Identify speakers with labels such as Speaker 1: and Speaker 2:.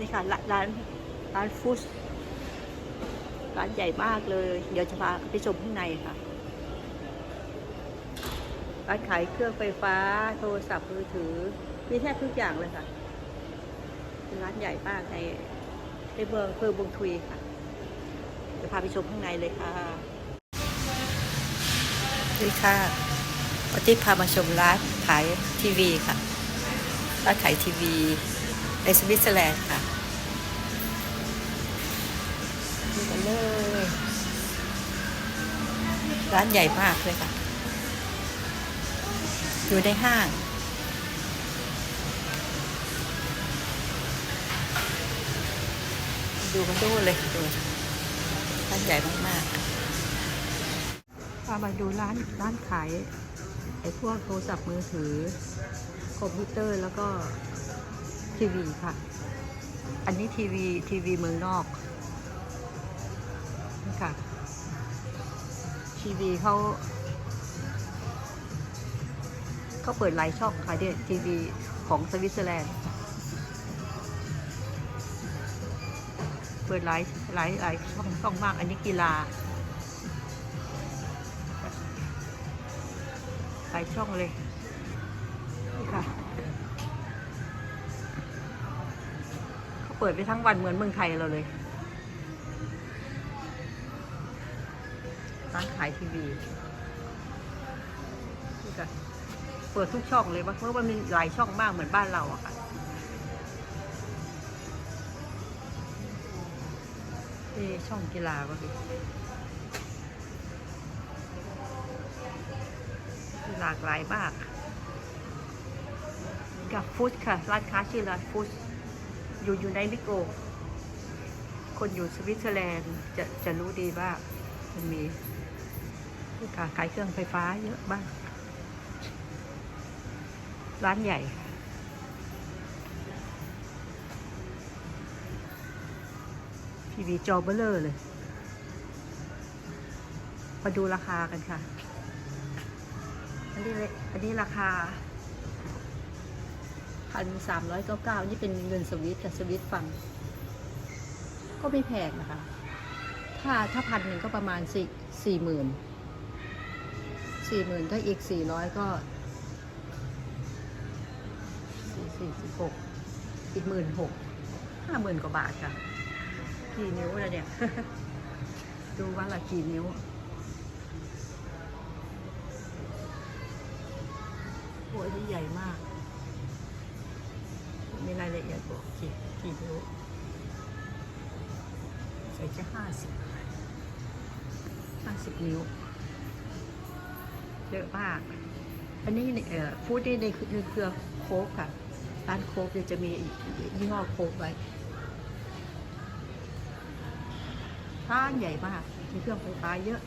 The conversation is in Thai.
Speaker 1: นี่ค่ะร้านร้านฟูสร้านใหญ่มากเลย เดี๋ยวจะพาไปชมข้างในค่ะ ร้านขายเครื่องไฟฟ้า โทรศัพท์มือถือ มีแทบทุกอย่างเลยค่ะเป็นร้านใหญ่มากในในเมืองอำเภอบงทุยค่ะ จะพาไปชมข้างในเลยค่ะนี่ค่ะวันที่พามาชมร้านขายทีวีค่ะ ร้านขายทีวีในสวิตเซอร์แลนด์ค่ะ ร้านใหญ่มากเลยค่ะ อยู่ในห้าง ดูกันดูเลยดูร้านใหญ่มากๆพามาดูร้านร้านขายไอ้พวกโทรศัพท์มือถือ คอมพิวเตอร์แล้วก็ทีวีค่ะ อันนี้ทีวีทีวีเมืองนอกนี่ค่ะ ทีวีเขาเขาเปิดหลายช่องค่ะเนี่ยทีวีของสวิตเซอร์แลนด์ เปิดหลายหลายหลายช่องช่องมาก อันนี้กีฬาหลายช่องเลยนี่ค่ะเขาเปิดไปทั้งวันเหมือนเมืองไทยเราเลย ร้านขายทีวีนี่ค่ะเปิดทุกช่องเลยเพราะว่ามันมีหลายช่องมากเหมือนบ้านเราอะค่ะนี่ช่องกีฬาก็มีหลากหลายมากกับฟู้ดค่ะ ร้านค้าชื่อร้านฟู้ดอยู่อยู่ในลิโก คนอยู่สวิตเซอร์แลนด์จะจะรู้ดีว่า มันมีที่ค่ะขายเครื่องไฟฟ้าเยอะมากร้านใหญ่ ทีวีจอเบลเลอร์เลย มาดูราคากันค่ะ อันนี้เลยอันนี้ราคาพันสามร้อยเก้าเก้านี่เป็นเงินสวิตกับสวิตฟัง ก็ไม่แพงนะคะ ถ้าถ้าพันหนึ่งก็ประมาณสี่สี่หมื่นสี่หมื่นถ้าอีกสี่ร้อยก็สี่สี่สิบหกอีกหมื่นหกห้าหมื่นกว่าบาทค่ะ กี่นิ้วล้วเนี่ย ดูว่าละกี่นิ้วโอ้ยนี่ใหญ่มาก มีรายละเอียดบอกกี่กี่นิ้ว ใส่แค่ห้าสิบห้าสิบนิ้วเยอะมาก อันนี้เอ่อฟูดได้ในในเครือโค้กค่ะ ร้านโค้กเนี่ยจะมียี่ห้อโค้กไว้ร้านใหญ่มาก มีเครื่องไฟฟ้าเยอะ